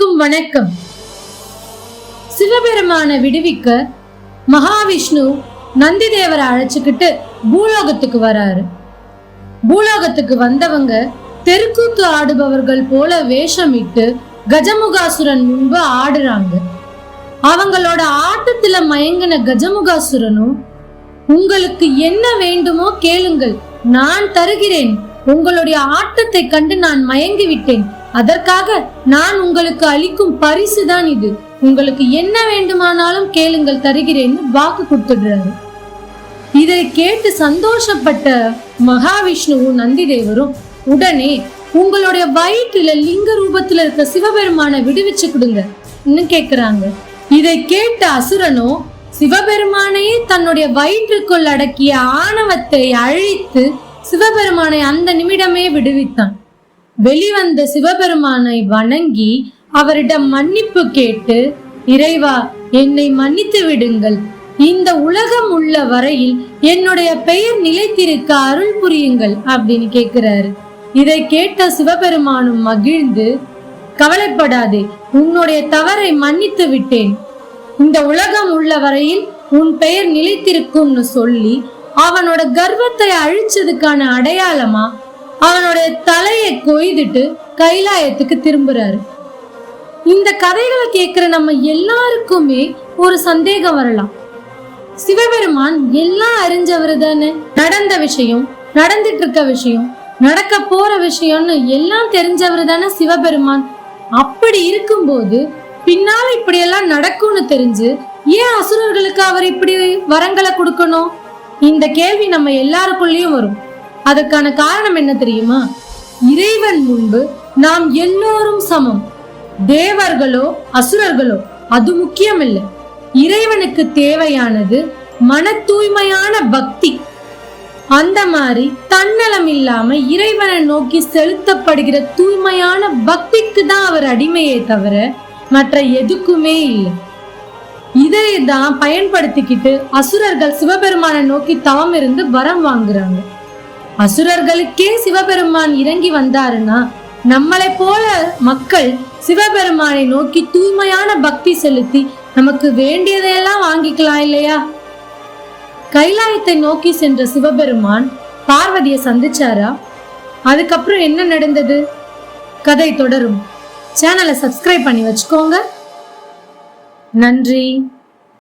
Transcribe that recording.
அனைவருக்கும் வணக்கம். சிவபெருமான விடுவிக்க மகாவிஷ்ணு நந்தி தேவரை அழைச்சுக்கிட்டு பூலோகத்துக்கு வராரு. பூலோகத்துக்கு வந்தவங்க தெருக்கூத்து ஆடுபவர்கள் போல வேஷமிட்டு கஜமுகாசுரன் முன்பு ஆடுறாங்க. அவங்களோட ஆட்டத்துல மயங்கின கஜமுகாசுரனும் உங்களுக்கு என்ன வேண்டுமோ கேளுங்கள் நான் தருகிறேன். உங்களுடைய ஆட்டத்தை கண்டு நான் மயங்கி விட்டேன் அதற்காக நான் உங்களுக்கு அளிக்கும் பரிசு தான் இது. உங்களுக்கு என்ன வேண்டுமானாலும் கேளுங்கள் தருகிறேன்னு வாக்கு கொடுத்துடுறாரு. இதை கேட்டு சந்தோஷப்பட்ட மகாவிஷ்ணுவும் நந்தி தேவரும் உடனே உங்களுடைய வயிற்றுல லிங்க ரூபத்துல இருக்க சிவபெருமானை விடுவிச்சு கொடுங்க கேக்குறாங்க. இதை கேட்ட அசுரனோ சிவபெருமானையே தன்னுடைய வயிற்றுக்குள் அடக்கிய ஆணவத்தை அழித்து சிவபெருமானை அந்த நிமிடமே விடுவித்தான். வெளிவந்த சிவபெருமானை வணங்கி அவரிடம் மன்னிப்பு கேட்டு இறைவா என்னை மன்னித்து விடுங்கள். இந்த உலகம் உள்ள வரையில் என்னுடைய பெயர் நிலைத்திருக்க அருள் புரியுங்கள் அப்படின்னு கேட்கிறாரு. இதை கேட்ட சிவபெருமானும் மகிழ்ந்து கவலைப்படாதே உன்னுடைய தவறை மன்னித்து விட்டேன். இந்த உலகம் உள்ள வரையில் உன் பெயர் நிலைத்திருக்கும்னு சொல்லி அவனோட கர்வத்தை அழிச்சதுக்கான அடையாளமா அவனுடைய தலையை கொய்துட்டு கைலாயத்துக்கு திரும்புறாரு. இந்த கதைகளை கேட்கிற நம்ம எல்லாருக்குமே ஒரு சந்தேகம் வரலாம். சிவபெருமான் எல்லாம் அறிஞ்சவர் தானே? நடந்த விஷயம் நடந்துட்டு இருக்க விஷயம் நடக்க போற விஷயம்னு எல்லாம் தெரிஞ்சவர் தானே சிவபெருமான்? அப்படி இருக்கும்போது பின்னால இப்படியெல்லாம் நடக்கும்னு தெரிஞ்சு ஏன் அசுரர்களுக்கு அவர் இப்படி வரங்களை கொடுக்கணும்? இந்த கேள்வி நம்ம எல்லாருக்குள்ளேயும் வரும். அதற்கான காரணம் என்ன தெரியுமா? இறைவன் முன்பு நாம் எல்லோரும் சமம். தேவர்களோ அசுரர்களோ அது முக்கியமில்லை. இறைவனுக்கு தேவையானது மன தூய்மையான பக்தி. அந்த மாதிரி தன்னலம் இல்லாம இறைவனை நோக்கி செலுத்தப்படுகிற தூய்மையான பக்திக்கு தான் அவர் அடிமையே தவிர மற்ற எதுக்குமே இல்லை. இதை தான் பயன்படுத்திக்கிட்டு அசுரர்கள் சிவபெருமானை நோக்கி தவம் இருந்து வரம் வாங்குறாங்க. அசுரர்களுக்கே சிவபெருமான் இறங்கி வந்தாருன்னா நம்மளை போல மக்கள் சிவபெருமானை நோக்கி தூய்மையான பக்தி செலுத்தி நமக்கு வேண்டியதையெல்லாம் வாங்கிக்கலாம் இல்லையா? கைலாயத்தை நோக்கி சென்ற சிவபெருமான் பார்வதியை சந்திச்சாரா? அதுக்கப்புறம் என்ன நடந்தது? கதை தொடரும். சேனலை சப்ஸ்கிரைப் பண்ணி வச்சுக்கோங்க. நன்றி.